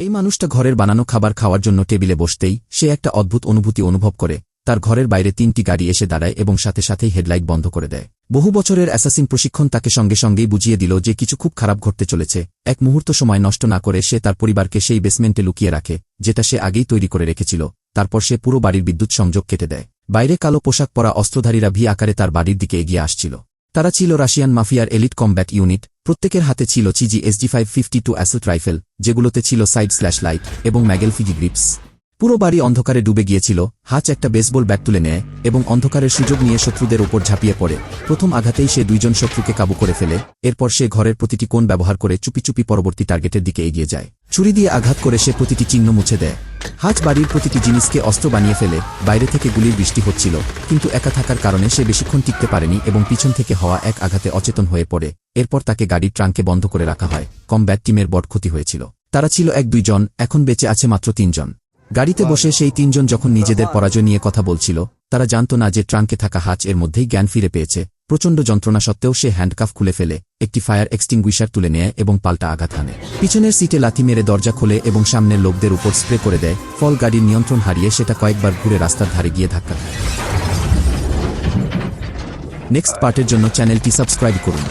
এই মানুষটা ঘরের বানানো খাবার খাওয়ার জন্য টেবিলে বসতেই সে একটা অদ্ভুত অনুভূতি অনুভব করে। তার ঘরের বাইরে তিনটি গাড়ি এসে দাঁড়ায় এবং সাথে সাথেই হেডলাইট বন্ধ করে দেয়। বহু বছরের অ্যাসাসিন প্রশিক্ষণ তাকে সঙ্গে সঙ্গেই বুঝিয়ে দিল যে কিছু খুব খারাপ ঘটতে চলেছে। এক মুহূর্ত সময় নষ্ট না করে সে তার পরিবারকে সেই বেসমেন্টে লুকিয়ে রাখে, যেটা সে আগেই তৈরি করে রেখেছিল। তারপর সে পুরো বাড়ির বিদ্যুৎ সংযোগ কেটে দেয়। বাইরে কালো পোশাক পরা অস্ত্রধারীরা ভি আকারে তার বাড়ির দিকে এগিয়ে আসছিল। তারা ছিল রাশিয়ান মাফিয়ার এলিট কমব্যাট ইউনিট প্রত্যেকের হাতে ছিল CG SD five fifty two assault rifle, যেগুলোতে ছিল সাইড স্ল্যাশ লাইট এবং ম্যাগেলফিজি গ্রিপস। পুরো বাড়ি অন্ধকারে ডুবে গিয়েছিল, হাচ একটা বেসবল ব্যাট তুলে নেয় এবং অন্ধকারের সুযোগ নিয়ে শত্রুদের ওপর ঝাঁপিয়ে পড়ে। প্রথম আঘাতেই সে দুইজন শত্রুকে কাবু করে ফেলে, এরপর সে ঘরের প্রতিটি কোণ ব্যবহার করে চুপি চুপি পরবর্তী টার্গেটের দিকে এগিয়ে যায়। ছুরি দিয়ে আঘাত করে সে প্রতিটি চিহ্ন মুছে দেয়। হাজ বাড়ির প্রতিটি জিনিসকে অস্ত্র বানিয়ে ফেলে, বাইরে থেকে গুলির বৃষ্টি হচ্ছিল, কিন্তু একা থাকার কারণে সে বেশিক্ষণ টিকতে পারেনি এবং পিছন থেকে হওয়া এক আঘাতে অচেতন হয়ে পড়ে। এরপর তাকে গাড়ির ট্রাঙ্কে বন্ধ করে রাখা হয়। কমব্যাট টিমের বড় ক্ষতি হয়েছিল। তারা ছিল এক দুইজন এখন বেঁচে আছে মাত্র তিনজন গাড়িতে বসে সেই তিনজন যখন নিজেদের পরাজয় নিয়ে কথা বলছিল, তারা জানত না যে ট্রাঙ্কে থাকা হাচ এর মধ্যেই জ্ঞান ফিরে পেয়েছে। প্রচণ্ড যন্ত্রণা সত্ত্বেও সে হ্যান্ডকাফ খুলে ফেলে, একটি ফায়ার এক্সটিংগুইশার তুলে নেয় এবং পাল্টা আঘাত হানে। পিছনের সিটে লাথি মেরে দরজা খোলে এবং সামনের লোকদের উপর স্প্রে করে দেয়, ফল গাড়ির নিয়ন্ত্রণ হারিয়ে সেটা কয়েকবার ঘুরে রাস্তার ধারে গিয়ে ধাক্কা খায়। নেক্সট পার্টের জন্য চ্যানেলটি সাবস্ক্রাইব করুন।